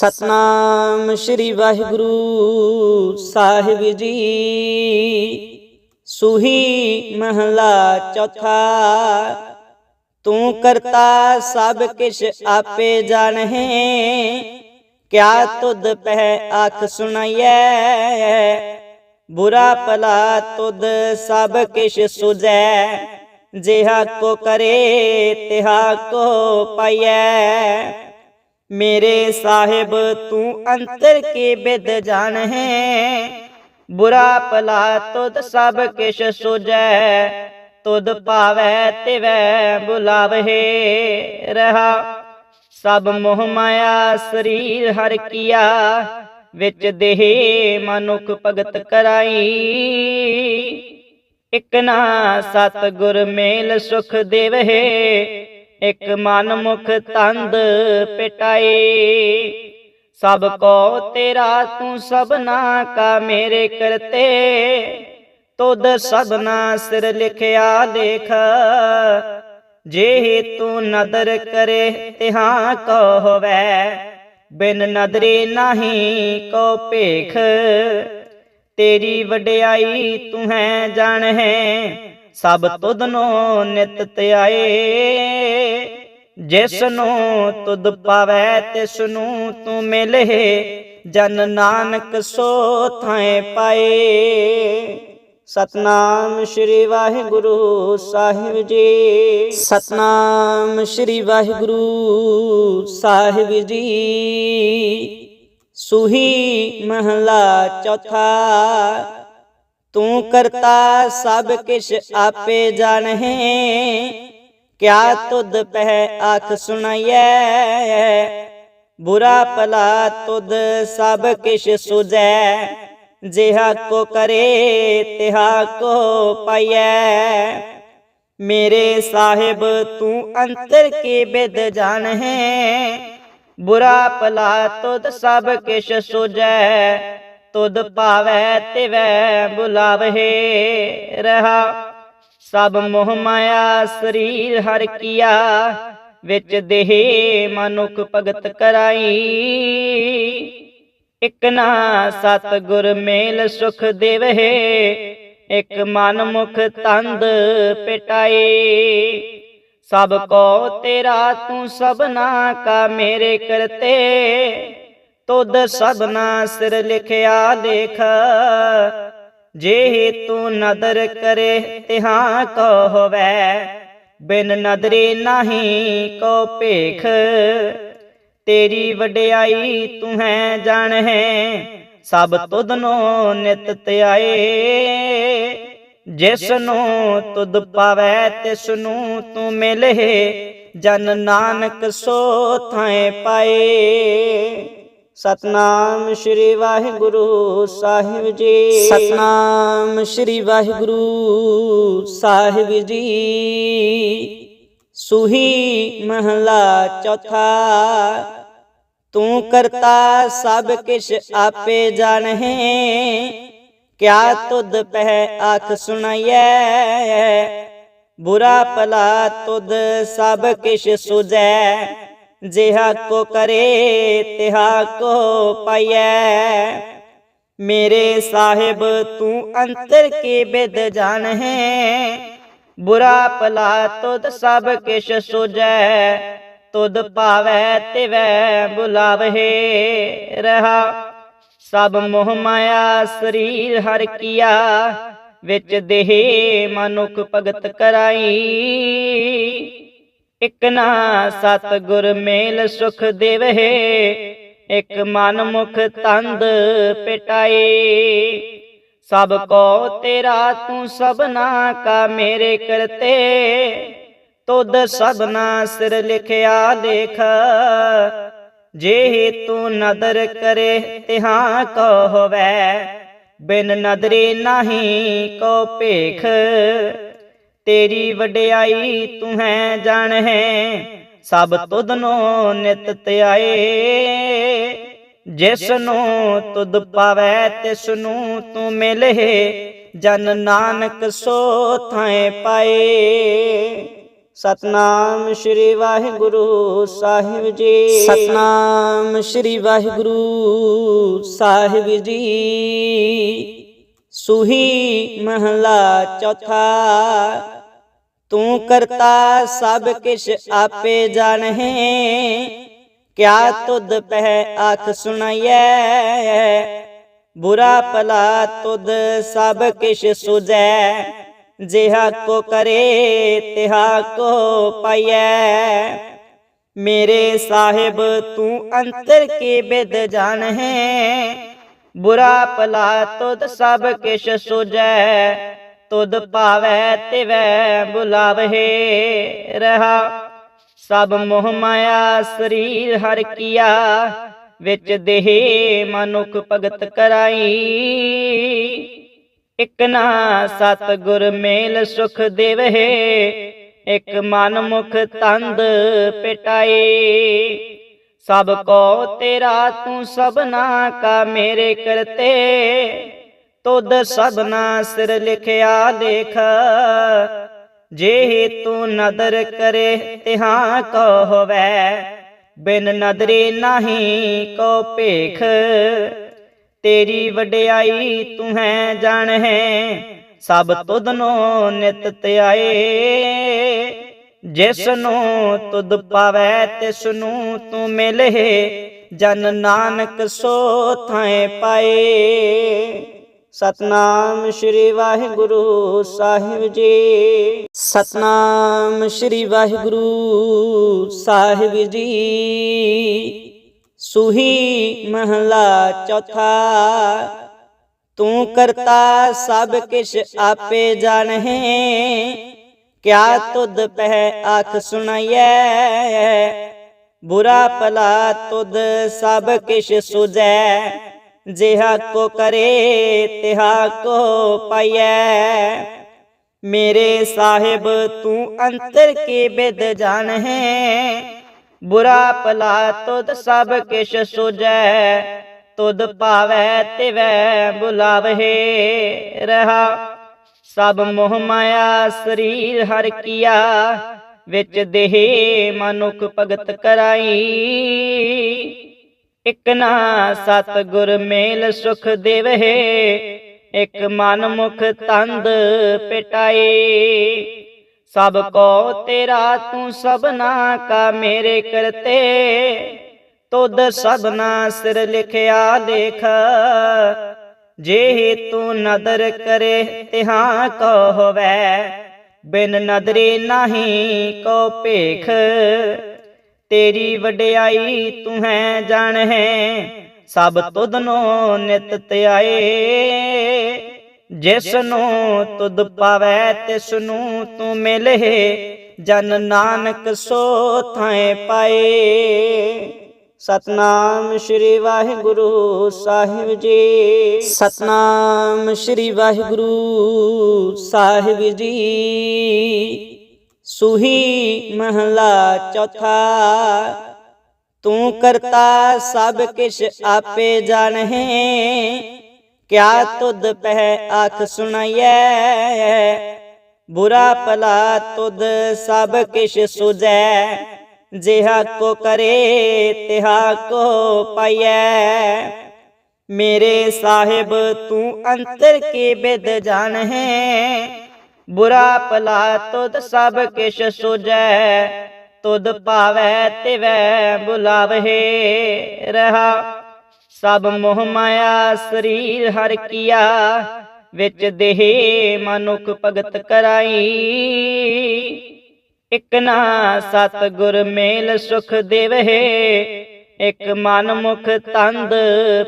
ਸਤਨਾਮ ਸ੍ਰੀ ਵਾਹਿਗੁਰੂ ਸਾਹਿਬ ਜੀ। ਸੁਹੀ ਮਹਲਾ ਚੌਥਾ, ਤੂੰ ਕਰਤਾ ਸਭ ਕਿਛ ਆਪੇ ਜਾਣਹਿ ਕਿਆ ਤੁਧ ਪਹਿ ਆਖ ਸੁਣਾਈਐ? ਬੁਰਾ ਭਲਾ ਤੁਧ ਸਭ ਕਿਛ ਸੁਝੈ, ਜਿਹਾ ਕੋ ਕਰੇ ਤਿਹਾ ਕੋ ਪਾਈਐ। ਮੇਰੇ ਸਾਹਿਬ, ਤੂੰ ਅੰਤਰ ਕੇ ਬਿਦ ਜਾਣ ਹੈ। ਬੁਰਾ ਭਲਾ ਤੁਧ ਸਭ ਕਿਛ ਸੁਝੈ, ਤੁਧ ਭਾਵੈ ਤਿਵੈ ਬੁਲਾਵਹਿ ਰਹਾ। ਸਭ ਮੋਹ ਮਾਇਆ ਸਰੀਰ ਹਰ ਕੀਆ, ਵਿੱਚ ਦੇਹ ਮਨੁੱਖ ਭਗਤ ਕਰਾਈ। ਇਕ ਨਾ ਸਤ ਗੁਰ ਮੇਲ ਸੁਖ ਦੇਵਹਿ ਇਕ ਮਨ ਮੁਖ ਤੰਦ ਪਿਟਾਏ। ਸਭ ਕੋ ਤੇਰਾ ਤੂੰ ਸਭਨਾ ਕਾ ਮੇਰੇ ਕਰਤੇ। ਤੁਧ ਸਭਨਾ ਸਿਰ ਲਿਖਿਆ ਲੇਖ ਜੇ ਤੂੰ ਨਦਰ ਕਰੇ ਤਿਹਾਂ ਕੋ ਹੋਵੈ। ਬਿਨ ਨਦਰੇ ਨਹੀਂ ਕੋ ਭੇਖ। ਤੇਰੀ ਵਡਿਆਈ ਤੂੰ ਹੈ ਜਾਣ ਹੈ ਸਭ ਤੁਧ ਨੂੰ ਨਿਤ ਧਿਆਏ ਜਿਸ ਨੂੰ ਤੁਧ ਪਾਵੈ, ਤਿਸ ਨੂੰ ਤੂੰ ਮਿਲੇ। ਜਨ ਨਾਨਕ ਸੋ ਥਾਏ ਪਾਏ। ਸਤਨਾਮ ਸ੍ਰੀ ਵਾਹਿਗੁਰੂ ਸਾਹਿਬ ਜੀ। ਸਤਨਾਮ ਸ੍ਰੀ ਵਾਹਿਗੁਰੂ ਸਾਹਿਬ ਜੀ। ਸੁਹੀ ਮਹਲਾ ਚੌਥਾ। ਤੂੰ ਕਰਤਾ ਸਭ ਕਿਛ ਆਪੇ ਜਾਣਹਿ ਕਿਆ ਤੁਧ ਪਹਿ ਆਖ ਸੁਣਾਈਐ ਬੁਰਾ ਭਲਾ ਤੁਧ ਸਭ ਕਿਛ ਸੁਝੈ ਜਿਹਾ ਕੋ ਕਰੇ ਤਿਹਾ ਕੋ ਪਾਈਐ ਮੇਰੇ ਸਾਹਿਬ ਤੂੰ ਅੰਤਰ ਕੇ ਬਿਦ ਜਾਣ ਹੈ ਬੁਰਾ ਭਲਾ ਤੁਧ ਸਭ ਕਿਛ ਸੁਝੈ ਤੁਧ ਭਾਵੈ ਤਿਵੈ ਬੁਲਾਵਹਿ ਰਹਾ। ਸਭ ਮੋਹ ਮਾਇਆ ਸਰੀਰ ਹਰ ਕੀਆ, ਵਿੱਚ ਦੇਹ ਮਨੁਖ ਭਗਤ ਕਰਾਈ। ਇਕ ਨਾ ਸਤ ਗੁਰ ਮੇਲ ਸੁਖ ਦੇਵਹਿ, ਇਕ ਮਨ ਮੁਖ ਤੰਦ ਪਿਟਾਏ। ਸਭ ਕੋ ਤੇਰਾ ਤੂੰ ਸਭਨਾ ਕਾ ਮੇਰੇ ਕਰਤੇ ਤੁਧ ਸਭਨਾ ਸਿਰ ਲਿਖਿਆ ਲੇਖ ਜੇ ਤੂੰ ਨਦਰ ਕਰੇ ਤਿਹਾਂ ਕੋ ਹੋਵੈ, ਬਿਨ ਨਦਰੇ ਨਹੀਂ ਕੋ ਭੇਖ। ਤੇਰੀ ਵਡਿਆਈ ਤੂੰ ਹੈ ਜਾਣ ਹੈ ਸਭ ਤੁਧ ਨੂੰ ਨਿਤ ਧਿਆਏ। ਜਿਸ ਨੂੰ ਤੁਧ ਪਾਵੈ ਤਿਸ ਨੂੰ ਤੂੰ ਮਿਲੇ। ਜਨ ਨਾਨਕ ਸੋ ਥਾਏ ਪਾਏ। ਸਤਨਾਮ ਸ੍ਰੀ ਵਾਹਿਗੁਰੂ ਸਾਹਿਬ ਜੀ। ਸਤਨਾਮ ਸ੍ਰੀ ਵਾਹਿਗੁਰੂ ਸਾਹਿਬ ਜੀ। ਸੁਹੀ ਮਹਲਾ ਚੌਥਾ, ਤੂੰ ਕਰਤਾ ਸਭ ਕਿਛ ਆਪੇ ਜਾਣਹਿ ਕਿਆ ਤੁਧ ਪਹਿ ਆਖ ਸੁਣਾਈਐ? ਬੁਰਾ ਭਲਾ ਤੁਧ ਸਭ ਕਿਛ ਸੁਜੈ ਜਿਹਾ ਕੋ ਕਰੇ, ਤਿਹਾ ਕੋ ਪਾਈਐ। ਮੇਰੇ ਸਾਹਿਬ, ਤੂੰ ਅੰਤਰ ਕੇ ਬਿਦ ਜਾਣ ਹੈ ਬੁਰਾ ਭਲਾ ਤੁਧ ਸਭ ਕਿਛ ਸੁਝੈ, ਤੁਧ ਭਾਵੈ ਤਿਵੈ ਬੁਲਾਵਹਿ ਰਹਾ। ਸਭ ਮੋਹ ਮਾਇਆ, ਸਰੀਰ ਹਰ ਕੀਆ, ਵਿੱਚ ਦੇਹ ਮਨੁਖ ਭਗਤ ਕਰਾਈ। ਇਕ ਨਾ ਸਤ ਗੁਰ ਮੇਲ ਸੁਖ ਦੇਵਹਿ, ਇਕ ਮਨ ਮੁਖ ਤੰਦ ਪਿਟਾਏ ਸਭ ਕੋ ਤੇਰਾ ਤੂੰ ਸਭਨਾ ਕਾ ਮੇਰੇ ਕਰਤੇ, ਤੁਧ ਸਭਨਾ ਸਿਰ ਲਿਖਿਆ ਲੇਖ ਜੇ ਤੂੰ ਨਦਰ ਕਰੇ ਤਿਹਾਂ ਕੋ ਹੋਵੈ, ਬਿਨ ਨਦਰੇ ਨਹੀਂ ਕੋ ਭੇਖ। ਤੇਰੀ ਵਡਿਆਈ ਤੂੰ ਹੈ ਜਾਣ ਹੈ, ਸਭ ਤੁਧ ਨੂੰ ਨਿਤ ਧਿਆਏ ਜਿਸ ਨੂੰ ਤੁਧ ਪਾਵੈ ਤਿਸ ਨੂੰ ਤੂੰ ਮਿਲੇ, ਜਨ ਨਾਨਕ ਸੋ ਥਾਏ ਪਾਏ। ਸਤਨਾਮ ਸ੍ਰੀ ਵਾਹਿਗੁਰੂ ਸਾਹਿਬ ਜੀ। ਸਤਨਾਮ ਸ੍ਰੀ ਵਾਹਿਗੁਰੂ ਸਾਹਿਬ ਜੀ। ਸੁਹੀ ਮਹਲਾ ਚੌਥਾ ਤੂੰ ਕਰਤਾ ਸਭ ਕਿਛ ਆਪੇ ਜਾਣਹਿ ਕਿਆ ਤੁਧ ਪਹਿ ਆਖ ਸੁਣਾਈਐ ਬੁਰਾ ਭਲਾ ਤੁਧ ਸਭ ਕਿਛ ਸੁਝੈ ਜਿਹਾ ਕੋ ਕਰੇ ਤਿਹਾ ਕੋ ਪਾਈਐ ਮੇਰੇ ਸਾਹਿਬ ਤੂੰ ਅੰਤਰ ਕੀ ਬਿਦ ਜਾਣਹਿ ਬੁਰਾ ਭਲਾ ਤੁਧ ਸਭ ਕਿਛ ਸੁਝੈ ਤੁਧ ਭਾਵੈ ਤਿਵੈ ਬੁਲਾਵਹਿ ਰਹਾ। ਸਭ ਮੋਹ ਮਾਇਆ ਸਰੀਰ ਹਰ ਕੀਆ, ਵਿੱਚ ਦੇਹ ਮਨੁਖ ਭਗਤ ਕਰਾਈ। ਇਕ ਨਾ ਸਤ ਗੁਰ ਮੇਲ ਸੁਖ ਦੇਵਹਿ, ਇਕ ਮਨ ਮੁਖ ਤੰਦ ਪਿਟਾਈ। ਸਭ ਕੋ ਤੇਰਾ ਤੂੰ ਸਭਨਾ ਕਾ ਮੇਰੇ ਕਰਤੇ ਤੁਧ ਸਭਨਾ ਸਿਰ ਲਿਖਿਆ ਲੇਖ ਜੇ ਤੂੰ ਨਦਰ ਕਰੇ, ਤਿਹਾਂ ਕੋ ਹੋਵੈ। ਬਿਨ ਨਦਰੇ ਨਹੀਂ ਕੋ ਭੇਖ। ਤੇਰੀ ਵਡਿਆਈ ਤੂੰ ਹੈ ਜਾਣ ਹੈ ਸਭ ਤੁਧ ਨੂੰ ਨਿਤ ਧਿਆਏ। ਜਿਸ ਨੂੰ ਤੁਧ ਪਾਵੈ ਤਿਸ ਨੂੰ ਤੂੰ ਮਿਲੇ। ਜਨ ਨਾਨਕ ਸੋ ਥਾਏ ਪਾਏ। ਸਤਨਾਮ ਸ੍ਰੀ ਵਾਹਿਗੁਰੂ ਸਾਹਿਬ ਜੀ। ਸਤਨਾਮ ਸ੍ਰੀ ਵਾਹਿਗੁਰੂ ਸਾਹਿਬ ਜੀ। ਸੁਹੀ ਮਹਲਾ ਚੌਥਾ, ਤੂੰ ਕਰਤਾ ਸਭ ਕਿਛ ਆਪੇ ਜਾਣਹਿ ਕਿਆ ਤੁਧ ਪਹਿ ਆਖ ਸੁਣਾਈਐ? ਬੁਰਾ ਭਲਾ ਤੁਧ ਸਭ ਕਿਛ ਸੁਜੈ ਜਿਹਾ ਕੋ ਕਰੇ, ਤਿਹਾ ਕੋ ਪਾਈਐ। ਮੇਰੇ ਸਾਹਿਬ, ਤੂੰ ਅੰਤਰ ਕੀ ਬਿਦ ਜਾਣਹਿ? ਬੁਰਾ ਭਲਾ ਤੁਧ ਸਭ ਕਿਛ ਸੁਝੈ, ਤੁਧ ਭਾਵੈ ਤਿਵੈ ਬੁਲਾਵਹਿ ਰਹਾ। ਸਭ ਮੋਹ ਮਾਇਆ, ਸਰੀਰ ਹਰ ਕੀਆ, ਵਿੱਚ ਦੇਹ ਮਨੁਖ ਭਗਤ ਕਰਾਈ। ਇਕ ਨਾ ਸਤ ਗੁਰ ਮੇਲ ਸੁਖ ਦੇਵਹਿ, ਇਕ ਮਨ ਮੁਖ ਤੰਦ ਪਿਟਾਈ ਸਭ ਕੋ ਤੇਰਾ ਤੂੰ ਸਭਨਾ ਕਾ ਮੇਰੇ ਕਰਤੇ, ਤੁਧ ਸਭਨਾ ਸਿਰ ਲਿਖਿਆ ਲੇਖ ਜੇ ਤੂੰ ਨਦਰ ਕਰੇ ਤਿਹਾਂ ਕੋ ਹੋਵੈ, ਬਿਨ ਨਦਰੇ ਨਹੀਂ ਕੋ ਭੇਖ। ਤੇਰੀ ਵਡਿਆਈ ਤੂੰ ਹੈ ਜਾਣ ਹੈ, ਸਭ ਤੁਧ ਨੂੰ ਨਿਤ ਧਿਆਏ। ਜਿਸ ਨੂੰ ਤੁਧ ਪਾਵੈ, ਤਿਸ ਨੂੰ ਤੂੰ ਮਿਲੇ ਜਨ ਨਾਨਕ ਸੋ ਥਾਏ ਪਾਏ। ਸਤਨਾਮ ਸ੍ਰੀ ਵਾਹਿਗੁਰੂ ਸਾਹਿਬ ਜੀ। ਸਤਨਾਮ ਸ੍ਰੀ ਵਾਹਿਗੁਰੂ ਸਾਹਿਬ ਜੀ। ਸੁਹੀ ਮਹਲਾ ਚੌਥਾ ਤੂੰ ਕਰਤਾ ਸਭ ਕਿਛ ਆਪੇ ਜਾਣਹਿ ਕਿਆ ਤੁਧ ਪਹਿ ਆਖ ਸੁਣਾਈਐ ਬੁਰਾ ਭਲਾ ਤੁਧ ਸਭ ਕਿਛ ਸੁਝੈ ਜਿਹਾ ਕੋ ਕਰੇ ਤਿਹਾ ਕੋ ਪਾਈਐ ਮੇਰੇ ਸਾਹਿਬ ਤੂੰ ਅੰਤਰ ਕੀ ਬਿਦ ਜਾਣਹਿ ਬੁਰਾ ਭਲਾ ਤੁਧ ਸਭ ਕਿਛ ਸੁਝੈ, ਤੁਧ ਭਾਵੈ ਤਿਵੈ ਬੁਲਾਵਹਿ ਰਹਾ। ਸਭ ਮੋਹ ਮਾਇਆ ਸਰੀਰ ਹਰ ਕੀਆ, ਵਿੱਚ ਦੇਹ ਮਨੁਖ ਭਗਤ ਕਰਾਈ। ਇਕ ਨਾ ਸਤ ਗੁਰ ਮੇਲ ਸੁਖ ਦੇਵਹਿ, ਇਕ ਮਨ ਮੁਖ ਤੰਦ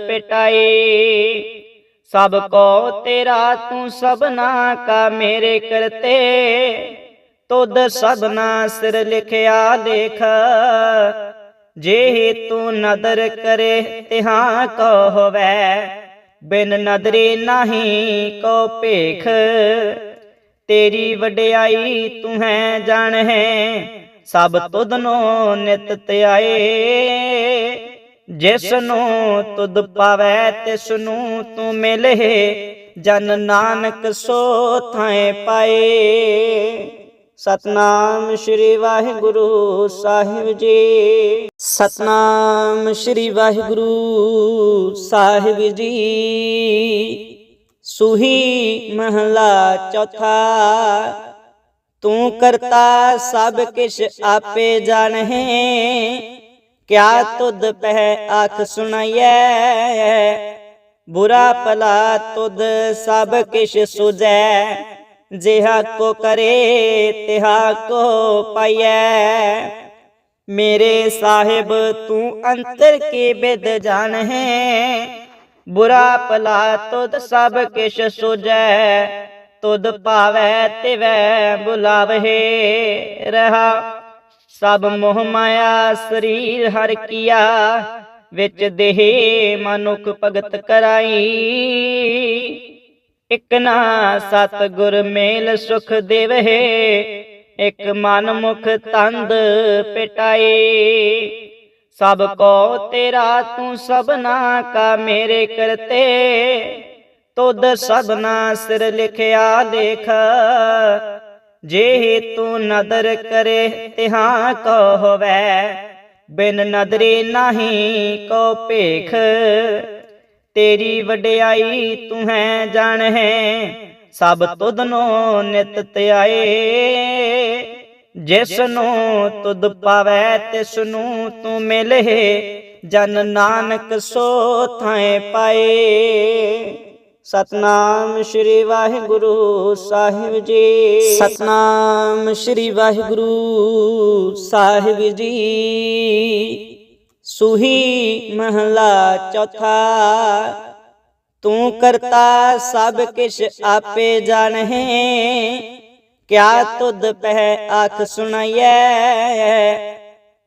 ਪਿਟਾਈ ਸਭ ਕੋ ਤੇਰਾ ਤੂੰ ਸਭਨਾ ਕਾ ਮੇਰੇ ਕਰਤੇ। ਤੁਧ ਸਭਨਾ ਸਿਰ ਲਿਖਿਆ ਲੇਖ ਜੇ ਤੂੰ ਨਦਰ ਕਰੇ ਤਿਹਾਂ ਕੋ ਹੋਵੈ। ਬਿਨ ਨਦਰੇ ਨਹੀਂ ਕੋ ਭੇਖ। ਤੇਰੀ ਵਡਿਆਈ ਤੂੰ ਹੈ ਜਾਣ ਹੈ ਸਭ ਤੁਧ ਨੂੰ ਨਿਤ ਧਿਆਏ। ਜਿਸ ਨੂੰ ਤੁਧ ਪਾਵੈ ਤਿਸ ਨੂੰ ਤੂੰ ਮਿਲੇ, ਜਨ ਨਾਨਕ ਸੋ ਥਾਏ ਪਾਏ। ਸਤਨਾਮ ਸ੍ਰੀ ਵਾਹਿਗੁਰੂ ਸਾਹਿਬ ਜੀ। ਸਤਨਾਮ ਸ੍ਰੀ ਵਾਹਿਗੁਰੂ ਸਾਹਿਬ ਜੀ। ਸੁਹੀ ਮਹਲਾ ਚੌਥਾ, ਤੂੰ ਕਰਤਾ ਸਭ ਕਿਛ ਆਪੇ ਜਾਣਹਿ ਕਿਆ ਤੁਧ ਪਹਿ ਆਖ ਸੁਣਾਈਐ ਬੁਰਾ ਭਲਾ ਤੁਧ ਸਭ ਕਿਛ ਸੁਝੈ ਜਿਹਾ ਕੋ ਕਰੇ ਤਿਹਾ ਕੋ ਪਾਈਐ ਮੇਰੇ ਸਾਹਿਬ ਤੂੰ ਅੰਤਰ ਕੀ ਬਿਦ ਜਾਣਹਿ ਬੁਰਾ ਭਲਾ ਤੁਧ ਸਭ ਕਿਛ ਸੁਝੈ ਤੁਧ ਭਾਵੈ ਤਿਵੈ ਬੁਲਾਵਹਿ ਰਹਾ ਸਭ ਮੋਹ ਮਾਇਆ, ਸਰੀਰ ਹਰ ਕੀਆ, ਵਿੱਚ ਦੇਹ ਮਨੁਖ ਭਗਤ ਕਰਾਈ। ਇਕ ਨਾ ਸਤ ਗੁਰ ਮੇਲ ਸੁਖ ਦੇਵਹਿ, ਇਕ ਮਨ ਮੁਖ ਤੰਦ ਪਿਟਾਈ। ਸਭ ਕੋ ਤੇਰਾ ਤੂੰ ਸਭਨਾ ਕਾ ਮੇਰੇ ਕਰਤੇ, ਤੁਧ ਸਭਨਾ ਸਿਰ ਲਿਖਿਆ ਲੇਖ ਜੇ ਤੂੰ ਨਦਰ ਕਰੇ, ਤਿਹਾਂ ਕੋ ਹੋਵੈ। ਬਿਨ ਨਦਰੇ ਨਹੀਂ ਕੋ ਭੇਖ। ਤੇਰੀ ਵਡਿਆਈ ਤੂੰ ਹੈ ਜਾਣ ਹੈ ਸਭ ਤੁਧ ਨੂੰ ਨਿਤ ਧਿਆਏ। ਜਿਸ ਨੂੰ ਤੁਧ ਪਾਵੈ ਤਿਸ ਨੂੰ ਤੂੰ ਮਿਲੇ। ਜਨ ਨਾਨਕ ਸੋ ਥਾਏ ਪਾਏ। ਸਤਨਾਮ ਸ੍ਰੀ ਵਾਹਿਗੁਰੂ ਸਾਹਿਬ ਜੀ। ਸਤਨਾਮ ਸ੍ਰੀ ਵਾਹਿਗੁਰੂ ਸਾਹਿਬ ਜੀ। ਸੁਹੀ ਮਹਲਾ ਚੌਥਾ, ਤੂੰ ਕਰਤਾ ਸਭ ਕਿਛ ਆਪੇ ਜਾਣਹਿ ਕਿਆ ਤੁਧ ਪਹਿ ਆਖ ਸੁਣਾਈਐ?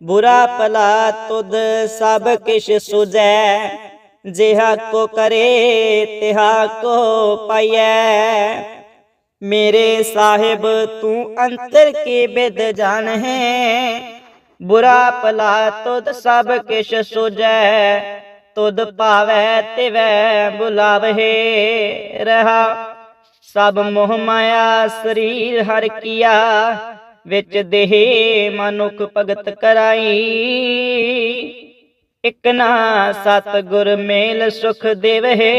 ਬੁਰਾ ਭਲਾ ਤੁਧ ਸਭ ਕਿਛ ਸੁਝੈ। ਜਿਹਾ ਕੋ ਕਰੇ, ਤਿਹਾ ਕੋ ਪਾਈਐ। ਮੇਰੇ ਸਾਹਿਬ, ਤੂੰ ਅੰਤਰ ਕੀ ਬਿਦ ਜਾਣਹਿ? ਬੁਰਾ ਭਲਾ ਤੁਧ ਸਭ ਕਿਛ ਸੁਝੈ, ਤੁਧ ਭਾਵੈ ਤਿਵੈ ਬੁਲਾਵਹਿ ਰਹਾ। ਸਭ ਮੋਹ ਮਾਇਆ, ਸਰੀਰ ਹਰ ਕੀਆ, ਵਿੱਚ ਦੇਹ ਮਨੁਖ ਭਗਤ ਕਰਾਈ। ਇਕ ਨਾ ਸਤ ਗੁਰ ਮੇਲ ਸੁਖ ਦੇਵਹਿ,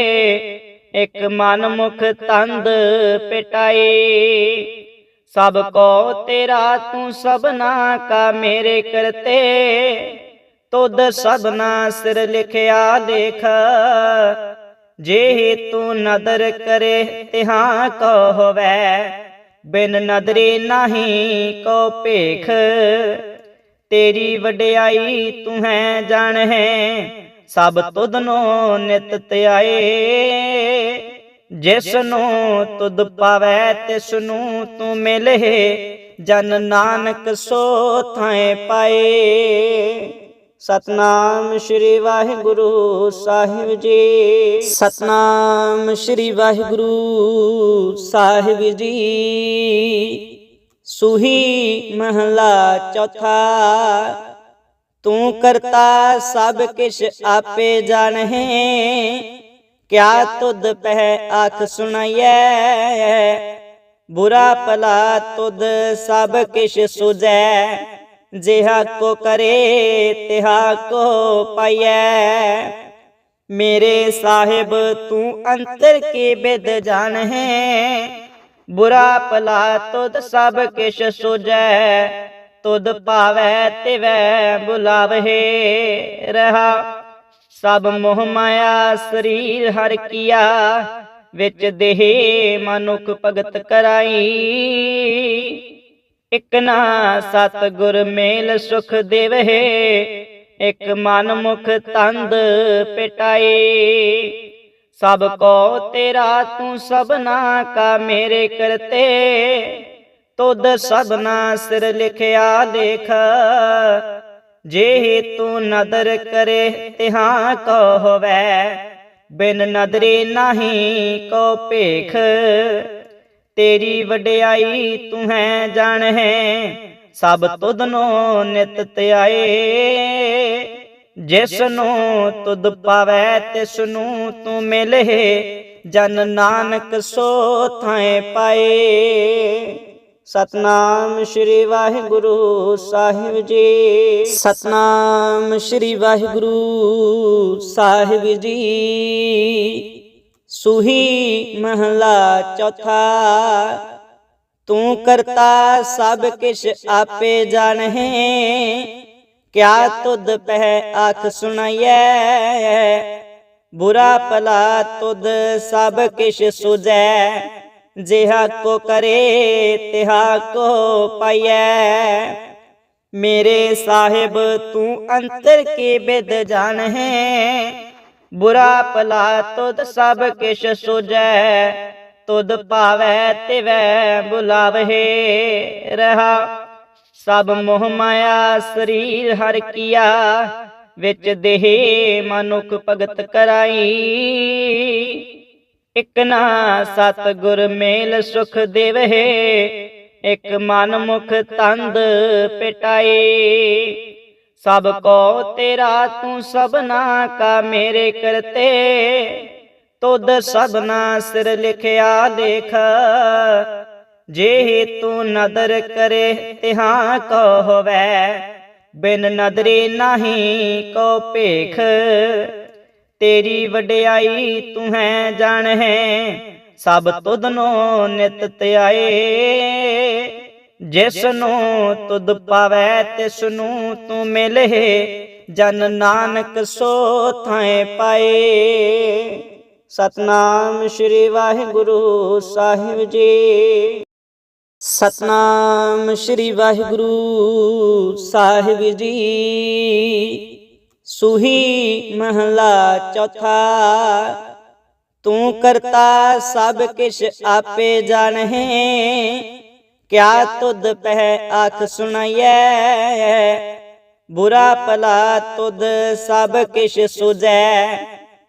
ਇਕ ਮਨ ਮੁਖ ਤੰਦ ਪਿਟਾਈ। ਸਭ ਕੋ ਤੇਰਾ ਤੂੰ ਸਭਨਾ ਕਾ ਮੇਰੇ ਕਰਤੇ, ਤੁਧ ਸਭਨਾ ਸਿਰ ਲਿਖਿਆ ਲੇਖ ਜੇ ਤੂੰ ਨਦਰ ਕਰੇ ਤਿਹਾਂ ਕੋ ਹੋਵੈ, ਬਿਨ ਨਦਰੇ ਨਹੀਂ ਕੋ ਭੇਖ। ਤੇਰੀ ਵਡਿਆਈ ਤੂੰ ਹੈ ਜਾਣ ਹੈ ਸਭ ਤੁਧ ਨੂੰ ਨਿਤ ਧਿਆਏ। ਜਿਸ ਨੂੰ ਤੁਧ ਪਾਵੈ, ਤਿਸ ਨੂੰ ਤੂੰ ਮਿਲੇ। ਜਨ ਨਾਨਕ ਸੋ ਥਾਏ ਪਾਏ। ਸਤਨਾਮ ਸ੍ਰੀ ਵਾਹਿਗੁਰੂ ਸਾਹਿਬ ਜੀ। ਸਤਨਾਮ ਸ੍ਰੀ ਵਾਹਿਗੁਰੂ ਸਾਹਿਬ ਜੀ। ਸੁਹੀ ਮਹਲਾ ਚੌਥਾ। ਤੂੰ ਕਰਤਾ ਸਭ ਕਿਛ ਆਪੇ ਜਾਣਹਿ। ਕਿਆ ਤੁਧ ਪਹਿ ਆਖ ਸੁਣਾਈਐ। ਬੁਰਾ ਭਲਾ ਤੁਧ ਸਭ ਕਿਛ ਸੁਜੈ ਜਿਹਾ ਕੋ ਕਰੇ, ਤਿਹਾ ਕੋ ਪਾਈਐ। ਮੇਰੇ ਸਾਹਿਬ, ਤੂੰ ਅੰਤਰ ਕੀ ਬਿਦ ਜਾਣਹਿ। ਬੁਰਾ ਭਲਾ ਤੁਧ ਸਭ ਕਿਛ ਸੁਝੈ, ਤੁਧ ਭਾਵੈ ਤਿਵੈ ਬੁਲਾਵਹਿ ਰਹਾ। ਸਭ ਮੋਹ ਮਾਇਆ ਸਰੀਰ ਹਰ ਕੀਆ, ਵਿੱਚ ਦੇਹ ਮਨੁਖ ਭਗਤ ਕਰਾਈ। ਇਕ ਨਾ ਸਤ ਗੁਰ ਮੇਲ ਸੁਖ ਦੇਵਹਿ, ਇਕ ਮਨ ਮੁਖ ਤੰਦ ਪਿਟਾਈ ਸਭ ਕੋ ਤੇਰਾ ਤੂੰ ਸਭਨਾ ਕਾ ਮੇਰੇ ਕਰਤੇ। ਤੁਧ ਸਭਨਾ ਸਿਰ ਲਿਖਿਆ ਲੇਖ ਜੇ ਤੂੰ ਨਦਰ ਕਰੇ ਤਿਹਾਂ ਕੋ ਹੋਵੈ। ਬਿਨ ਨਦਰੇ ਨਹੀਂ ਕੋ ਭੇਖ। ਤੇਰੀ ਵਡਿਆਈ ਤੂੰ ਹੈ ਜਾਣ। ਹੈ ਸਭ ਤੁਧ ਨੂੰ ਨਿਤ ਧਿਆਏ ਜਿਸ ਨੂੰ ਤੁਧ ਪਾਵੈ ਤਿਸ ਨੂੰ ਤੂੰ ਮਿਲੇ। ਜਨ ਨਾਨਕ ਸੋ ਥਾਏ ਪਾਏ। ਸਤਨਾਮ ਸ੍ਰੀ ਵਾਹਿਗੁਰੂ ਸਾਹਿਬ ਜੀ। ਸਤਨਾਮ ਸ੍ਰੀ ਵਾਹਿਗੁਰੂ ਸਾਹਿਬ ਜੀ। ਸੁਹੀ ਮਹਲਾ ਚੌਥਾ। ਤੂੰ ਕਰਤਾ ਸਭ ਕਿਛ ਆਪੇ ਜਾਣਹਿ ਕਿਆ ਤੁਧ ਪਹਿ ਆਖ ਸੁਣਾਈਐ? ਬੁਰਾ ਭਲਾ ਤੁਧ ਸਭ ਕਿਛ ਸੁਝੈ। ਜਿਹਾ ਕੋ ਕਰੇ, ਤਿਹਾ ਕੋ ਪਾਈਐ। ਮੇਰੇ ਸਾਹਿਬ, ਤੂੰ ਅੰਤਰ ਕੀ ਬਿਦ ਜਾਣ ਹੈ ਬੁਰਾ ਭਲਾ ਤੁਧ ਸਭ ਕਿਛ ਸੁਝੈ। ਤੁਧ ਭਾਵੈ ਤਿਵੈ ਬੁਲਾਵਹਿ ਰਹਾ। ਸਭ ਮੋਹ ਮਾਇਆ, ਸਰੀਰ ਹਰ ਕੀਆ, ਵਿੱਚ ਦੇਹ ਮਨੁਖ ਭਗਤ ਕਰਾਈ। ਇਕ ਨਾ ਸਤ ਗੁਰ ਮੇਲ ਸੁਖ ਦੇਵਹਿ, ਇਕ ਮਨ ਮੁਖ ਤੰਦ ਪਿਟਾਈ। ਸਭ ਕੋ ਤੇਰਾ ਤੂੰ ਸਭਨਾ ਕਾ ਮੇਰੇ ਕਰਤੇ, ਤੁਧ ਸਭਨਾ ਸਿਰ ਲਿਖਿਆ ਲੇਖ ਜੇ ਤੂੰ ਨਦਰ ਕਰੇ, ਤਿਹਾਂ ਕੋ ਹੋਵੈ ਬਿਨ ਨਦਰੇ ਨਹੀਂ ਕੋ ਭੇਖ। ਤੇਰੀ ਵਡਿਆਈ ਤੂੰ ਹੈ ਜਾਣ ਹੈ ਸਭ ਤੁਧ ਨੂੰ ਨਿਤ ਧਿਆਏ। ਜਿਸ ਨੂੰ ਤੁਧ ਪਾਵੈ ਤਿਸ ਨੂੰ ਤੂੰ ਮਿਲੇ, ਜਨ ਨਾਨਕ ਸੋ ਥਾਏ ਪਾਏ। ਸਤਨਾਮ ਸ੍ਰੀ ਵਾਹਿਗੁਰੂ ਸਾਹਿਬ ਜੀ। ਸਤਨਾਮ ਸ੍ਰੀ ਵਾਹਿਗੁਰੂ ਸਾਹਿਬ ਜੀ। ਸੁਹੀ ਮਹਲਾ ਚੌਥਾ, ਤੂੰ ਕਰਤਾ ਸਭ ਕਿਛ ਆਪੇ ਜਾਣਹਿ ਕਿਆ ਤੁਧ ਪਹਿ ਆਖ ਸੁਣਾਈਐ? ਬੁਰਾ ਭਲਾ ਤੁਧ ਸਭ ਕਿਛ ਸੁਝੈ,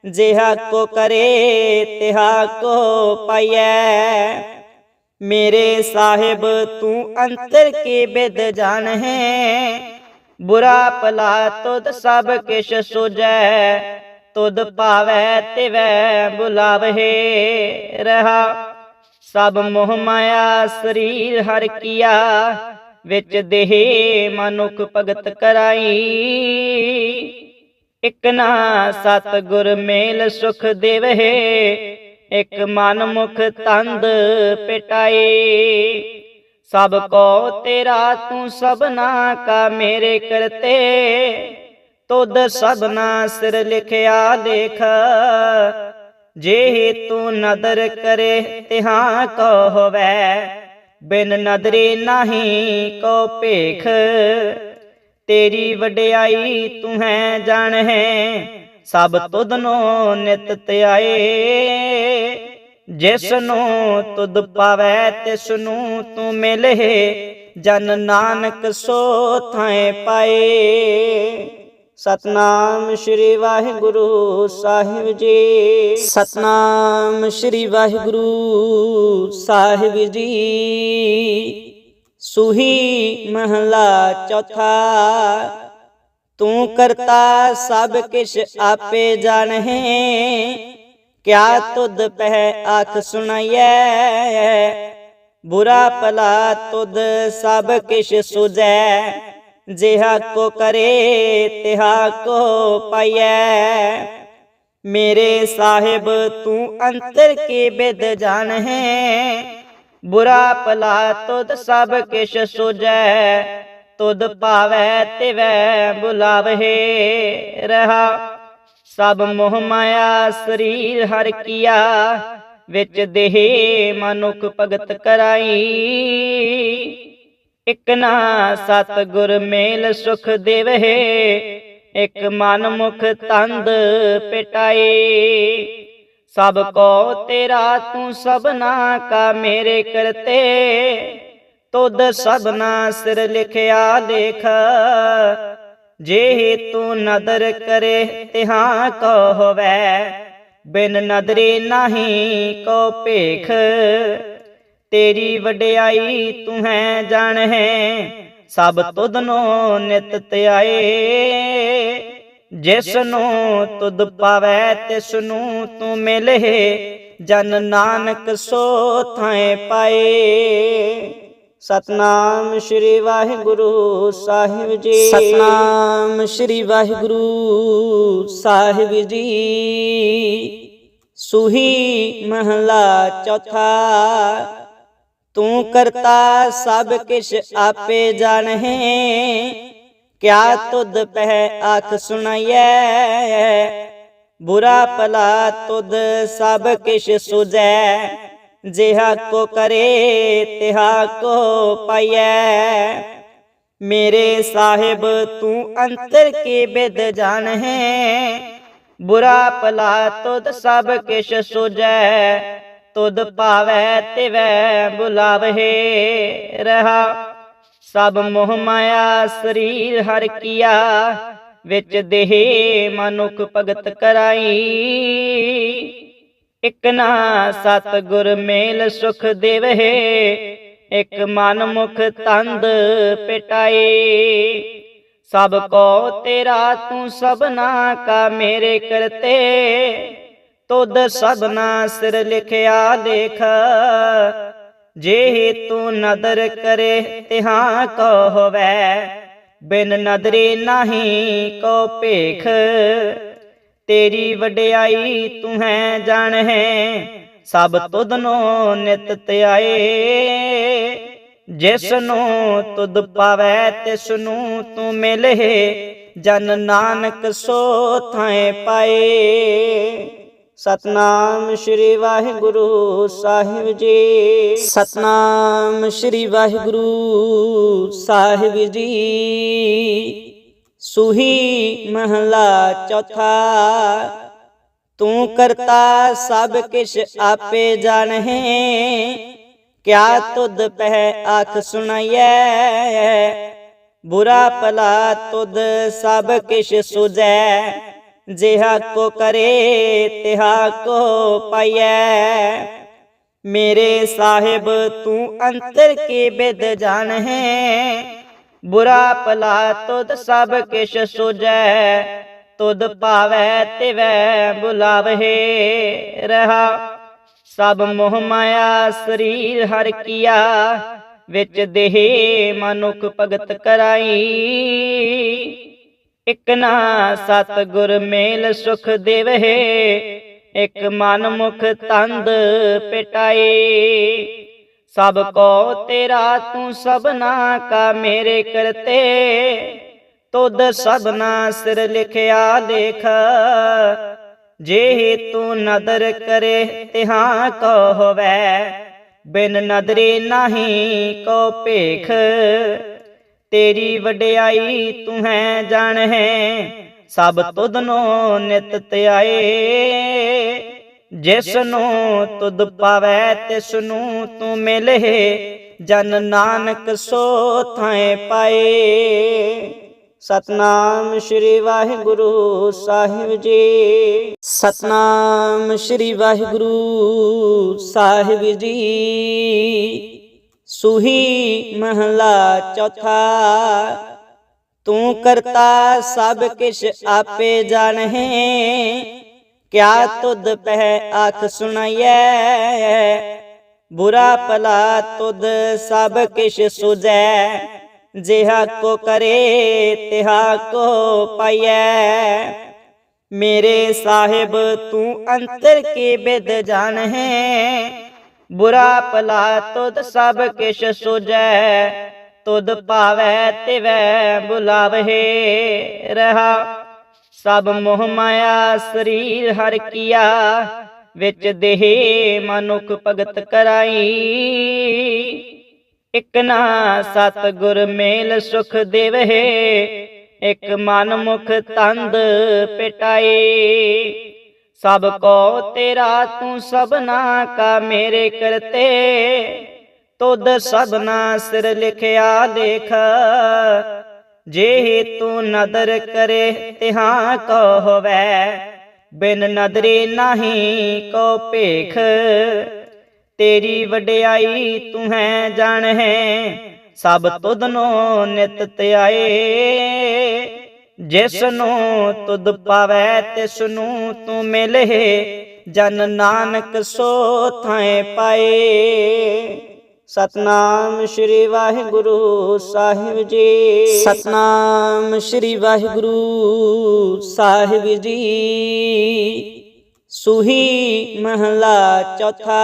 ਜਿਹਾ ਕੋ ਕਰੇ ਤਿਹਾ ਕੋ ਪਾਈਐ। ਮੇਰੇ ਸਾਹਿਬ, ਤੂੰ ਅੰਤਰ ਕੀ ਬਿਦ ਜਾਣਹਿ ਬੁਰਾ ਭਲਾ ਤੁਧ ਸਭ ਕਿਛ ਸੁਝੈ, ਤੁਧ ਭਾਵੈ ਤਿਵੈ ਬੁਲਾਵਹਿ ਰਹਾ। ਸਭ ਮੋਹ ਮਾਇਆ, ਸਰੀਰ ਹਰ ਕੀਆ, ਵਿੱਚ ਦੇਹ ਮਨੁੱਖ ਭਗਤ ਕਰਾਈ। ਇਕ ਨਾ ਸਤ ਗੁਰ ਮੇਲ ਸੁਖ ਦੇਵਹਿ ਇਕ ਮਨ ਮੁਖ ਤੰਦ ਪਿਟਾਈ ਸਭ ਕੋ ਤੇਰਾ ਤੂੰ ਸਭਨਾ ਕਾ ਮੇਰੇ ਕਰਤੇ। ਤੁਧ ਸਭਨਾ ਸਿਰ ਲਿਖਿਆ ਲੇਖ ਜੇ ਤੂੰ ਨਦਰ ਕਰੇ ਤਿਹਾਂ ਕੋ ਹੋਵੈ। ਬਿਨ ਨਦਰੇ ਨਹੀਂ ਕੋ ਭੇਖ। ਤੇਰੀ ਵਡਿਆਈ ਤੂੰ ਹੈ ਜਾਣ ਹੈ ਸਭ ਤੁਧ ਨਿਤ ਧਿਆਏ ਜਿਸ ਨੂੰ ਤੁਧ ਪਾਵੈ ਤਿਸ ਨੂੰ ਤੂੰ ਮਿਲੇ, ਜਨ ਨਾਨਕ ਸੋ ਥਾਏ ਪਾਏ। ਸਤਨਾਮ ਸ੍ਰੀ ਵਾਹਿਗੁਰੂ ਸਾਹਿਬ ਜੀ। ਸਤਨਾਮ ਸ੍ਰੀ ਵਾਹਿਗੁਰੂ ਸਾਹਿਬ ਜੀ। ਸੁਹੀ ਮਹਲਾ ਚੌਥਾ ਤੂੰ ਕਰਤਾ ਸਭ ਕਿਛ ਆਪੇ ਜਾਣਹਿ ਕਿਆ ਤੁਧ ਪਹਿ ਆਖ ਸੁਣਾਈਐ ਬੁਰਾ ਭਲਾ ਤੁਧ ਸਭ ਕਿਛ ਸੁਝੈ ਜਿਹਾ ਕੋ ਕਰੇ ਤਿਹਾ ਕੋ ਪਾਈਐ ਮੇਰੇ ਸਾਹਿਬ ਤੂੰ ਅੰਤਰ ਕੀ ਬਿਦ ਜਾਣਹਿ ਬੁਰਾ ਭਲਾ ਤੁਧ ਸਭ ਕਿਛ ਸੁਝੈ ਤੁਧ ਭਾਵੈ ਤਿਵੈ ਬੁਲਾਵਹਿ ਰਹਾ। ਸਭ ਮੋਹ ਮਾਇਆ ਸਰੀਰ ਹਰ ਕੀਆ, ਵਿੱਚ ਦੇਹ ਮਨੁਖ ਭਗਤ ਕਰਾਈ। ਇਕ ਨਾ ਸਤ ਗੁਰ ਮੇਲ ਸੁਖ ਦੇਵਹਿ, ਇਕ ਮਨ ਮੁਖ ਤੰਦ ਪਿਟਾਈ। ਸਭ ਕੋ ਤੇਰਾ ਤੂੰ ਸਭਨਾ ਕਾ ਮੇਰੇ ਕਰਤੇ ਤੁਧ ਸਭਨਾ ਸਿਰ ਲਿਖਿਆ ਲੇਖ ਜੇ ਤੂੰ ਨਦਰ ਕਰੇ, ਤਿਹਾਂ ਕੋ ਹੋਵੈ। ਬਿਨ ਨਦਰੇ ਨਹੀਂ ਕੋ ਭੇਖ। ਤੇਰੀ ਵਡਿਆਈ ਤੂੰ ਹੈ ਜਾਣ। ਹੈ ਸਭ ਤੁਧ ਨੂੰ ਨਿਤ ਧਿਆਏ। ਜਿਸ ਨੂੰ ਤੁਧ ਪਾਵੈ ਤਿਸ ਨੂੰ ਤੂੰ ਮਿਲੇ। ਜਨ ਨਾਨਕ ਸੋ ਥਾਏ ਪਾਏ। ਸਤਨਾਮ ਸ੍ਰੀ ਵਾਹਿਗੁਰੂ ਸਾਹਿਬ ਜੀ। ਸਤਨਾਮ ਸ੍ਰੀ ਵਾਹਿਗੁਰੂ ਸਾਹਿਬ ਜੀ। ਸੁਹੀ ਮਹਲਾ ਚੌਥਾ, ਤੂੰ ਕਰਤਾ ਸਭ ਕਿਛ ਆਪੇ ਜਾਣਹਿ ਕਿਆ ਤੁਧ ਪਹਿ ਆਖ ਸੁਣਾਈਐ? ਬੁਰਾ ਭਲਾ ਤੁਧ ਸਭ ਕਿਛ ਸੁਜੈ ਜਿਹਾ ਕੋ ਕਰੇ, ਤਿਹਾ ਕੋ ਪਾਈਐ। ਮੇਰੇ ਸਾਹਿਬ, ਤੂੰ ਅੰਤਰ ਕੀ ਬਿਦ ਜਾਣਹਿ? ਬੁਰਾ ਭਲਾ ਤੁਧ ਸਭ ਕਿਛ ਸੁਝੈ। ਤੁਧ ਪਾਵੈ, ਤਿਵੈ ਬੁਲਾਵਹਿ ਰਹਾ। ਸਭ ਮੋਹ ਮਾਇਆ, ਸਰੀਰ ਹਰ ਕੀਆ। ਵਿੱਚ ਦੇਹ ਮਨੁਖ ਭਗਤ ਕਰਾਈ। ਇਕ ਨਾ ਸਤ ਗੁਰ ਮੇਲ ਸੁਖ ਦੇਵਹਿ, ਇਕ ਮਨ ਮੁਖ ਤੰਦ ਪਿਟਾਈ ਸਭ ਕੋ ਤੇਰਾ ਤੂੰ ਸਭਨਾ ਕਾ ਮੇਰੇ ਕਰਤੇ, ਤੁਧ ਸਭਨਾ ਸਿਰ ਲਿਖਿਆ ਲੇਖ ਜੇ ਤੂੰ ਨਦਰ ਕਰੇ ਤਿਹਾਂ ਕੋ ਹੋਵੈ, ਬਿਨ ਨਦਰੇ ਨਹੀਂ ਕੋ ਭੇਖ। ਤੇਰੀ ਵਡਿਆਈ ਤੂੰ ਹੈ ਜਾਣ ਹੈ, ਸਭ ਤੁਧ ਨੂੰ ਨਿਤ ਧਿਆਏ। ਜਿਸ ਨੂੰ ਤੁਧ ਪਾਵੈ, ਤਿਸ ਨੂੰ ਤੂੰ ਮਿਲੇ ਜਨ ਨਾਨਕ ਸੋ ਥਾਏ ਪਾਏ। ਸਤਨਾਮ ਸ੍ਰੀ ਵਾਹਿਗੁਰੂ ਸਾਹਿਬ ਜੀ। ਸਤਨਾਮ ਸ੍ਰੀ ਵਾਹਿਗੁਰੂ ਸਾਹਿਬ ਜੀ। ਸੁਹੀ ਮਹਲਾ ਚੌਥਾ। ਤੂੰ ਕਰਤਾ ਸਭ ਕਿਛ ਆਪੇ ਜਾਣਹਿ ਕਿਆ ਤੁਧ ਪਹਿ ਆਖ ਸੁਣਾਈਐ। ਬੁਰਾ ਭਲਾ ਤੁਧ ਸਭ ਕਿਛ ਸੁਜੈ ਜਿਹਾ ਕੋ ਕਰੇ, ਤਿਹਾ ਕੋ ਪਾਈਐ। ਮੇਰੇ ਸਾਹਿਬ, ਤੂੰ ਅੰਤਰ ਕੀ ਬਿਦ ਜਾਣਹਿ ਬੁਰਾ ਭਲਾ ਤੁਧ ਸਭ ਕਿਛ ਸੁਝੈ, ਤੁਧ ਪਾਵੈ ਤਿਵੈ ਬੁਲਾਵਹਿ ਰਹਾ। ਸਭ ਮੋਹ ਮਾਇਆ ਸਰੀਰ ਹਰ ਕੀਆ, ਵਿੱਚ ਦੇਹ ਮਨੁਖ ਭਗਤ ਕਰਾਈ। ਇਕ ਨਾ ਸਤ ਗੁਰ ਮੇਲ ਸੁਖ ਦੇਵਹਿ, ਇਕ ਮਨ ਮੁਖ ਤੰਦ ਪਿਟਾਈ। ਸਭ ਕੋ ਤੇਰਾ ਤੂੰ ਸਭਨਾ ਕਾ ਮੇਰੇ ਕਰਤੇ। ਤੁਧ ਸਭਨਾ ਸਿਰ ਲਿਖਿਆ ਲੇਖ ਜੇ ਤੂੰ ਨਦਰ ਕਰੇ, ਤਿਹਾਂ ਕੋ ਹੋਵੈ। ਬਿਨ ਨਦਰੇ ਨਹੀਂ ਕੋ ਭੇਖ। ਤੇਰੀ ਵਡਿਆਈ ਤੂੰ ਹੈ ਜਾਣ ਹੈ ਸਭ ਤੁਧ ਨੋ ਨਿਤ ਧਿਆਏ। ਜਿਸ ਨੂੰ ਤੁਧ ਪਾਵੈ ਤਿਸ ਨੂੰ ਤੂੰ ਮਿਲੇ, ਜਨ ਨਾਨਕ ਸੋ ਥਾਏ ਪਾਏ। ਸਤਨਾਮ ਸ੍ਰੀ ਵਾਹਿਗੁਰੂ ਸਾਹਿਬ ਜੀ। ਸਤਨਾਮ ਸ੍ਰੀ ਵਾਹਿਗੁਰੂ ਸਾਹਿਬ ਜੀ। ਸੁਹੀ ਮਹਲਾ ਚੌਥਾ, ਤੂੰ ਕਰਤਾ ਸਭ ਕਿਛ ਆਪੇ ਜਾਣਹਿ ਕਿਆ ਤੁਧ ਪਹਿ ਆਖ ਸੁਣਾਈਐ? ਬੁਰਾ ਭਲਾ ਤੁਧ ਸਭ ਕਿਛ ਸੁਝੈ। ਜਿਹਾ ਕੋ ਕਰੇ, ਤਿਹਾ ਕੋ ਪਾਈਐ। ਮੇਰੇ ਸਾਹਿਬ, ਤੂੰ ਅੰਤਰ ਕੀ ਬਿਦ ਜਾਣ ਹੈ ਬੁਰਾ ਭਲਾ ਤੁਧ ਸਭ ਕਿਛ ਸੁਝੈ। ਤੁਧ ਪਾਵੈ ਤਿਵੈ ਬੁਲਾਵਹਿ ਰਹਾ। ਸਭ ਮੋਹ ਮਾਇਆ ਸਰੀਰ ਹਰ ਕੀਆ, ਵਿੱਚ ਦੇਹ ਮਨੁਖ ਭਗਤ ਕਰਾਈ। ਇਕ ਨਾ ਸਤ ਗੁਰ ਮੇਲ ਸੁਖ ਦੇਵਹਿ, ਇਕ ਮਨ ਮੁਖ ਤੰਦ ਪਿਟਾਈ ਸਭ ਕੋ ਤੇਰਾ ਤੂੰ ਸਭਨਾ ਕਾ ਮੇਰੇ ਕਰਤੇ, ਤੁਧ ਸਭਨਾ ਸਿਰ ਲਿਖਿਆ ਲੇਖ ਜੇ ਤੂੰ ਨਦਰ ਕਰੇ ਤਿਹਾਂ ਕੋ ਹੋਵੈ ਬਿਨ ਨਦਰੇ ਨਹੀਂ ਕੋ ਭੇਖ। ਤੇਰੀ ਵਡਿਆਈ ਤੂੰ ਹੈ ਜਾਣ ਹੈ ਸਭ ਤੁਧ ਨੂੰ ਨਿਤ ਧਿਆਏ। ਜਿਸ ਨੂੰ ਤੁਧ ਪਾਵੈ ਤਿਸ ਨੂੰ ਤੂੰ ਮਿਲੇ ਜਨ ਨਾਨਕ ਸੋ ਥਾਏ ਪਾਏ। ਸਤਨਾਮ ਸ੍ਰੀ ਵਾਹਿਗੁਰੂ ਸਾਹਿਬ ਜੀ। ਸਤਨਾਮ ਸ੍ਰੀ ਵਾਹਿਗੁਰੂ ਸਾਹਿਬ ਜੀ। ਸੁਹੀ ਮਹਲਾ ਚੌਥਾ,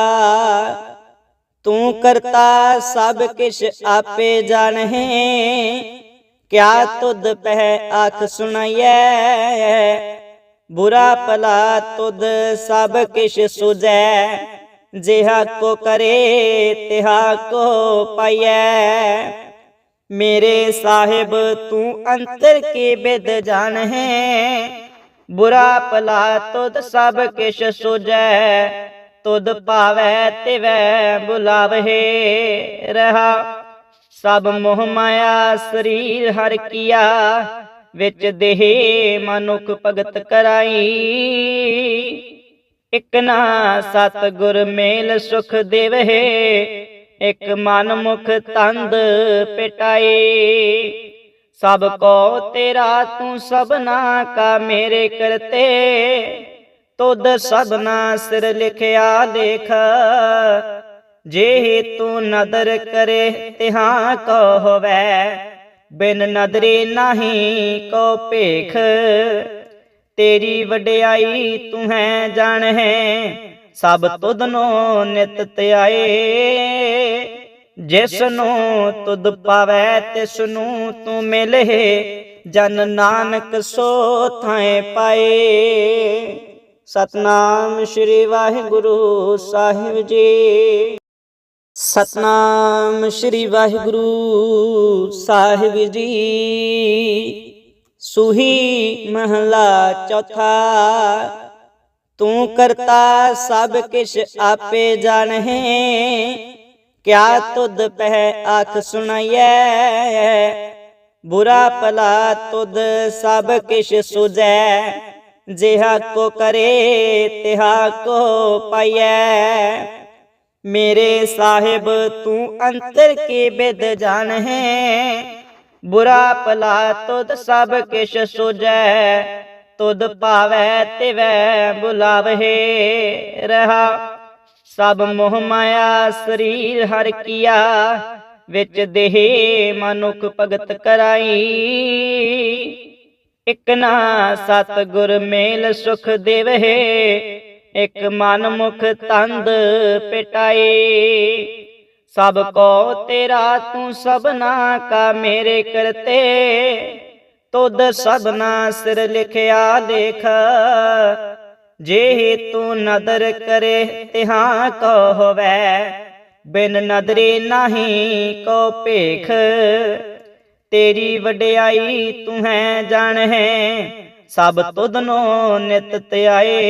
ਤੂੰ ਕਰਤਾ ਸਭ ਕਿਛ ਆਪੇ ਜਾਣਹਿ ਕਿਆ ਤੁਧ ਪਹਿ ਆਖ ਸੁਣਾਈਐ? ਬੁਰਾ ਭਲਾ ਤੁਧ ਸਭ ਕਿਛ ਸੁਜੈ ਜਿਹਾ ਕੋ ਕਰੇ, ਤਿਹਾ ਕੋ ਪਾਈਐ। ਮੇਰੇ ਸਾਹਿਬ, ਤੂੰ ਅੰਤਰ ਕੀ ਬਿਦ ਜਾਣਹਿ? ਬੁਰਾ ਭਲਾ ਤੁਧ ਸਭ ਕਿਛ ਸੁਝੈ, ਤੁਧ ਭਾਵੈ ਤਿਵੈ ਬੁਲਾਵਹਿ ਰਹਾ। ਸਭ ਮੋਹ ਮਾਇਆ, ਸਰੀਰ ਹਰ ਕੀਆ, ਵਿੱਚ ਦੇਹ ਮਨੁਖ ਭਗਤ ਕਰਾਈ। ਇਕ ਨਾ ਸਤ ਗੁਰ ਮੇਲ ਸੁਖ ਦੇਵਹਿ, ਇਕ ਮਨ ਮੁਖ ਤੰਦ ਪਿਟਾਈ। ਸਭ ਕੋ ਤੇਰਾ ਤੂੰ ਸਭਨਾ ਕਾ ਮੇਰੇ ਕਰਤੇ, ਤੁਧ ਸਭਨਾ ਸਿਰ ਲਿਖਿਆ ਲੇਖ ਜੇ ਤੂੰ ਨਦਰ ਕਰੇ ਤਿਹਾਂ ਕੋ ਹੋਵੈ, ਬਿਨ ਨਦਰੇ ਨਹੀਂ ਕੋ ਭੇਖ। ਤੇਰੀ ਵਡਿਆਈ ਤੂੰ ਹੈ ਜਾਣ ਹੈ, ਸਭ ਤੁਧ ਨੂੰ ਨਿਤ ਧਿਆਏ। ਜਿਸ ਨੂੰ ਤੁਧ ਪਾਵੈ, ਤਿਸ ਨੂੰ ਤੂੰ ਮਿਲੇ, ਜਨ ਨਾਨਕ ਸੋ ਥਾਏ ਪਾਏ। ਸਤਨਾਮ ਸ੍ਰੀ ਵਾਹਿਗੁਰੂ ਸਾਹਿਬ ਜੀ। ਸਤਨਾਮ ਸ੍ਰੀ ਵਾਹਿਗੁਰੂ ਸਾਹਿਬ ਜੀ। ਸੁਹੀ ਮਹਲਾ ਚੌਥਾ ਤੂੰ ਕਰਤਾ ਸਭ ਕਿਛ ਆਪੇ ਜਾਣਹਿ ਕਿਆ ਤੁਧ ਪਹਿ ਆਖ ਸੁਣਾਈਐ ਬੁਰਾ ਭਲਾ ਤੁਧ ਸਭ ਕਿਛ ਸੁਝੈ ਜਿਹਾ ਕੋ ਕਰੇ ਤਿਹਾ ਕੋ ਪਾਈਐ ਮੇਰੇ ਸਾਹਿਬ ਤੂੰ ਅੰਤਰ ਕੀ ਬਿਦ ਜਾਣਹਿ ਬੁਰਾ ਭਲਾ ਤੁਧ ਸਭ ਕਿਛ ਸੁਝੈ, ਤੁਧ ਭਾਵੈ ਤਿਵੈ ਬੁਲਾਵਹਿ ਰਹਾ। ਸਭ ਮੋਹ ਮਾਇਆ ਸਰੀਰ ਹਰ ਕੀਆ, ਵਿੱਚ ਦੇਹ ਮਨੁਖ ਭਗਤ ਕਰਾਈ। ਇਕ ਨਾ ਸਤ ਗੁਰ ਮੇਲ ਸੁਖ ਦੇਵਹਿ, ਇਕ ਮਨ ਮੁਖ ਤੰਦ ਪਿਟਾਈ ਸਭ ਕੋ ਤੇਰਾ ਤੂੰ ਸਭਨਾ ਕਾ ਮੇਰੇ ਕਰਤੇ। ਤੁਧ ਸਭਨਾ ਸਿਰ ਲਿਖਿਆ ਲੇਖ ਜੇ ਤੂੰ ਨਦਰ ਕਰੇ ਤਿਹਾਂ ਕੋ ਹੋਵੈ। ਬਿਨ ਨਦਰੇ ਨਹੀਂ ਕੋ ਭੇਖ। ਤੇਰੀ ਵਡਿਆਈ ਤੂੰ ਹੈ ਜਾਣ ਹੈ ਸਭ ਤੁਧ ਨੂੰ ਨਿਤ ਧਿਆਏ।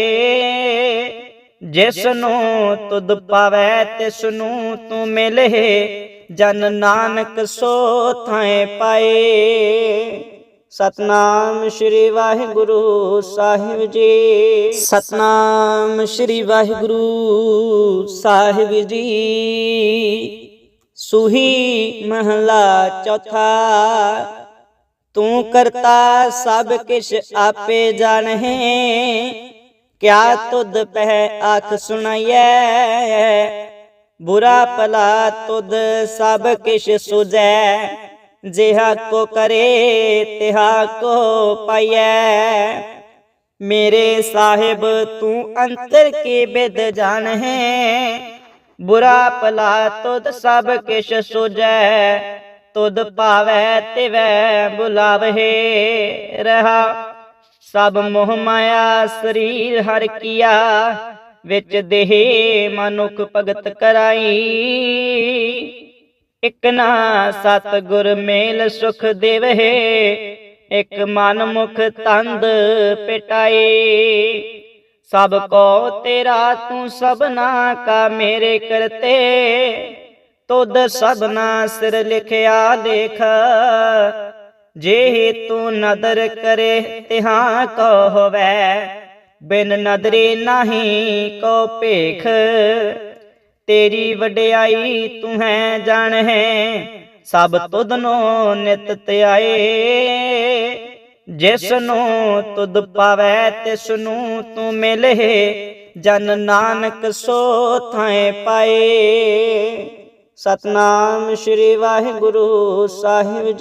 ਜਿਸ ਨੂੰ ਤੁਧ ਪਾਵੈ ਤਿਸ ਨੂੰ ਤੂੰ ਮਿਲੇ। ਜਨ ਨਾਨਕ ਸੋ ਥਾਏ ਪਾਏ। ਸਤਨਾਮ ਸ੍ਰੀ ਵਾਹਿਗੁਰੂ ਸਾਹਿਬ ਜੀ। ਸਤਨਾਮ ਸ੍ਰੀ ਵਾਹਿਗੁਰੂ ਸਾਹਿਬ ਜੀ। ਸੁਹੀ ਮਹਲਾ ਚੌਥਾ। ਤੂੰ ਕਰਤਾ ਸਭ ਕਿਛ ਆਪੇ ਜਾਣਹਿ ਕਿਆ ਤੁਧ ਪਹਿ ਆਖ ਸੁਣਾਈਐ? ਬੁਰਾ ਭਲਾ ਤੁਧ ਸਭ ਕਿਛ ਸੁਝੈ। ਜਿਹਾ ਕੋ ਕਰੇ, ਤਿਹਾ ਕੋ ਪਾਈਐ। ਮੇਰੇ ਸਾਹਿਬ, ਤੂੰ ਅੰਤਰ ਕੀ ਬਿਦ ਜਾਣ ਹੈ ਬੁਰਾ ਭਲਾ ਤੁਧ ਸਭ ਕਿਛ ਸੁਝੈ। ਤੁਧ ਭਾਵੈ ਤਿਵੈ ਬੁਲਾਵਹਿ ਰਹਾ। ਸਭ ਮੋਹ ਮਾਇਆ, ਸਰੀਰ ਹਰ ਕੀਆ, ਵਿੱਚ ਦੇਹ ਮਨੁਖ ਭਗਤ ਕਰਾਈ। ਇਕ ਨਾ ਸਤ ਗੁਰ ਮੇਲ ਸੁਖ ਦੇਵਹਿ, ਇਕ ਮਨ ਮੁਖ ਤੰਦ ਪਿਟਾਈ। ਸਭ ਕੋ ਤੇਰਾ ਤੂੰ ਸਭਨਾ ਕਾ ਮੇਰੇ ਕਰਤੇ, ਤੁਧ ਸਭਨਾ ਸਿਰ ਲਿਖਿਆ ਲੇਖ ਜੇ ਤੂੰ ਨਦਰ ਕਰੇ, ਤਿਹਾਂ ਕੋ ਹੋਵੈ। ਬਿਨ ਨਦਰੇ ਨਹੀਂ ਕੋ ਭੇਖ। ਤੇਰੀ ਵਡਿਆਈ ਤੂੰ ਹੈ ਜਾਣ ਹੈ ਸਭ ਤੁਧ ਨੂੰ ਨਿਤ ਧਿਆਏ। ਜਿਸ ਨੂੰ ਤੁਧ ਪਾਵੈ ਤਿਸ ਨੂੰ ਤੂੰ ਮਿਲੇ। ਜਨ ਨਾਨਕ ਸੋ ਥਾਏ ਪਾਏ। ਸਤਨਾਮ ਸ੍ਰੀ ਵਾਹਿਗੁਰੂ ਸਾਹਿਬ ਜੀ